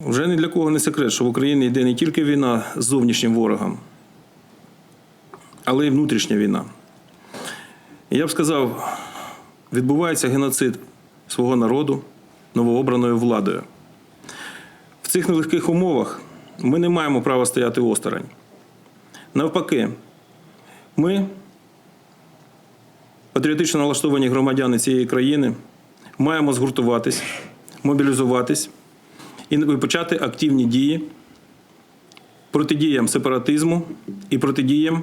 Вже ні для кого не секрет, що в Україні йде не тільки війна з зовнішнім ворогом, але й внутрішня війна. Я б сказав, відбувається геноцид свого народу новообраною владою. В цих нелегких умовах ми не маємо права стояти осторонь. Навпаки, ми, патріотично налаштовані громадяни цієї країни, маємо згуртуватись, мобілізуватись і почати активні дії протидіям сепаратизму і протидіям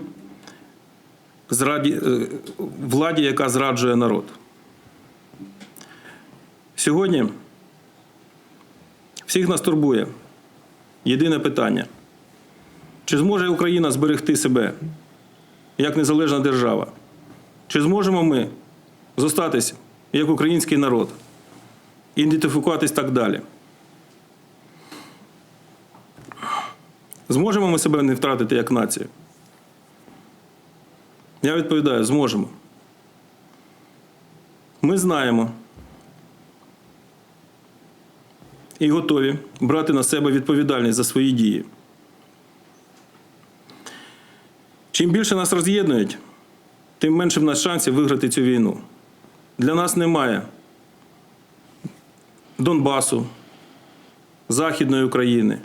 зраді, е, владі, яка зраджує народ. Сьогодні всіх нас турбує єдине питання: чи зможе Україна зберегти себе як незалежна держава? Чи зможемо ми зостатись як український народ, ідентифікуватись так далі? Зможемо ми себе не втратити як націю? Я відповідаю, зможемо. Ми знаємо і готові брати на себе відповідальність за свої дії. Чим більше нас роз'єднують, тим менше в нас шансів виграти цю війну. Для нас немає Донбасу, Західної України,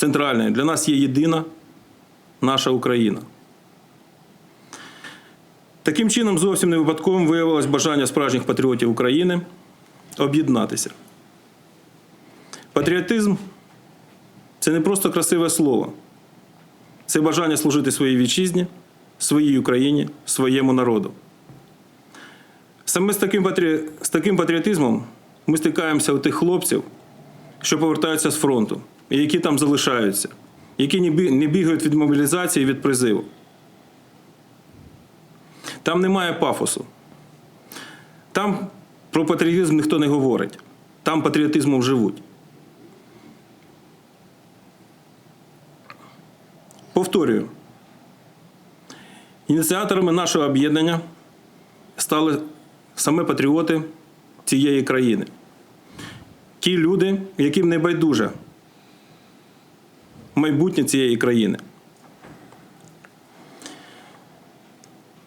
Центральної. Для нас є єдина наша Україна. Таким чином, зовсім не випадковим виявилось бажання справжніх патріотів України об'єднатися. Патріотизм це не просто красиве слово, це бажання служити своїй вітчизні, своїй Україні, своєму народу. Саме з таким, патрі... з таким патріотизмом ми стикаємося у тих хлопців, що повертаються з фронту, які там залишаються, які не бігають від мобілізації від призиву. Там немає пафосу. Там про патріотизм ніхто не говорить. Там патріотизмом живуть. Повторюю, ініціаторами нашого об'єднання стали саме патріоти цієї країни. Ті люди, яким не байдуже майбутнє цієї країни.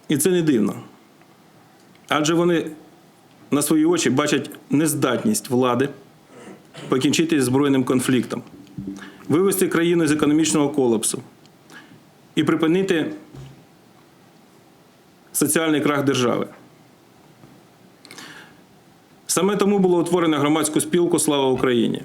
І це не дивно. Адже вони на свої очі бачать нездатність влади покінчити з збройним конфліктом, вивести країну з економічного колапсу і припинити соціальний крах держави. Саме тому було утворено громадську спілку Слава Україні.